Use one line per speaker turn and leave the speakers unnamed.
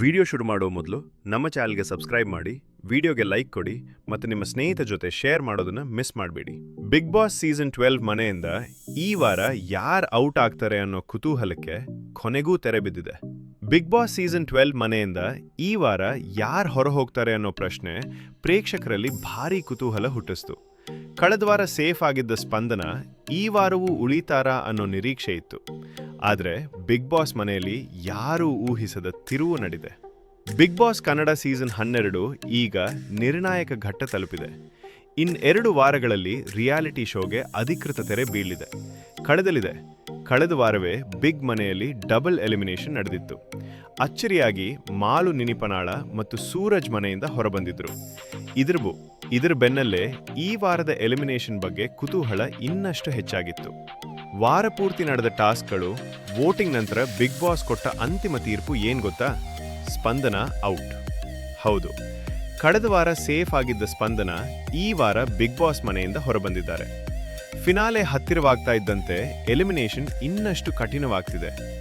Video ಶುರು ಮಾಡೋ ಮೊದಲು ನಮ್ಮ ಚಾನಲ್ಗೆ ಸಬ್ಸ್ಕ್ರೈಬ್ ಮಾಡಿ, ವಿಡಿಯೋಗೆ ಲೈಕ್ ಕೊಡಿ ಮತ್ತು ನಿಮ್ಮ ಸ್ನೇಹಿತರ ಜೊತೆ ಶೇರ್ ಮಾಡೋದನ್ನ ಮಿಸ್ ಮಾಡಬೇಡಿ. ಬಿಗ್ ಬಾಸ್ ಸೀಸನ್ ಟ್ವೆಲ್ವ್ ಮನೆಯಿಂದ ಈ ವಾರ ಯಾರು ಔಟ್ ಆಗ್ತಾರೆ ಅನ್ನೋ ಕುತೂಹಲಕ್ಕೆ ಕೊನೆಗೂ ತೆರೆ ಬಿದ್ದಿದೆ. ಬಿಗ್ ಬಾಸ್ ಸೀಸನ್ ಟ್ವೆಲ್ವ್ ಮನೆಯಿಂದ ಈ ವಾರ ಯಾರು ಹೊರ ಹೋಗ್ತಾರೆ ಅನ್ನೋ ಪ್ರಶ್ನೆ ಪ್ರೇಕ್ಷಕರಲ್ಲಿ ಭಾರೀ ಕುತೂಹಲ ಹುಟ್ಟಿಸ್ತು. ಕಳೆದ ವಾರ ಸೇಫ್ ಆಗಿದ್ದ ಸ್ಪಂದನ ಈ ವಾರವೂ ಉಳಿತಾರಾ ಅನ್ನೋ ನಿರೀಕ್ಷೆ ಇತ್ತು. ಆದರೆ ಬಿಗ್ ಬಾಸ್ ಮನೆಯಲ್ಲಿ ಯಾರೂ ಊಹಿಸದ ತಿರುವು ನಡೆದಿದೆ ಬಿಗ್ ಬಾಸ್ ಕನ್ನಡ ಸೀಸನ್ ಹನ್ನೆರಡು ಈಗ ನಿರ್ಣಾಯಕ ಘಟ್ಟ ತಲುಪಿದೆ. ಇನ್ ಎರಡು ವಾರಗಳಲ್ಲಿ ರಿಯಾಲಿಟಿ ಶೋಗೆ ಅಧಿಕೃತ ತೆರೆ ಬೀಳಿದೆ. ಕಳೆದಲಿದೆ. ಕಳೆದ ವಾರವೇ ಬಿಗ್ ಮನೆಯಲ್ಲಿ ಡಬಲ್ ಎಲಿಮಿನೇಷನ್ ನಡೆದಿತ್ತು. ಅಚ್ಚರಿಯಾಗಿ ಮಾಲು ನಿನಿಪನಾಳ ಮತ್ತು ಸೂರಜ್ ಮನೆಯಿಂದ ಹೊರಬಂದಿದ್ರು. ಇದ್ರ ಇದರ ಬೆನ್ನಲ್ಲೇ ಈ ವಾರದ ಎಲಿಮಿನೇಷನ್ ಬಗ್ಗೆ ಕುತೂಹಲ ಇನ್ನಷ್ಟು ಹೆಚ್ಚಾಗಿತ್ತು. ವಾರ ಪೂರ್ತಿ ನಡೆದ ಟಾಸ್ಕ್ಗಳು ವೋಟಿಂಗ್ ನಂತರ ಬಿಗ್ ಬಾಸ್ ಕೊಟ್ಟ ಅಂತಿಮ ತೀರ್ಪು ಏನ್ ಗೊತ್ತಾ? ಸ್ಪಂದನ ಔಟ್. ಹೌದು. ಕಳೆದ ವಾರ ಸೇಫ್ ಆಗಿದ್ದ ಸ್ಪಂದನ ಈ ವಾರ ಬಿಗ್ ಬಾಸ್ ಮನೆಯಿಂದ ಹೊರಬಂದಿದ್ದಾರೆ. ಫಿನಾಲೆ ಹತ್ತಿರವಾಗ್ತಾ ಇದ್ದಂತೆ ಎಲಿಮಿನೇಷನ್ ಇನ್ನಷ್ಟು ಕಠಿಣವಾಗ್ತಿದೆ.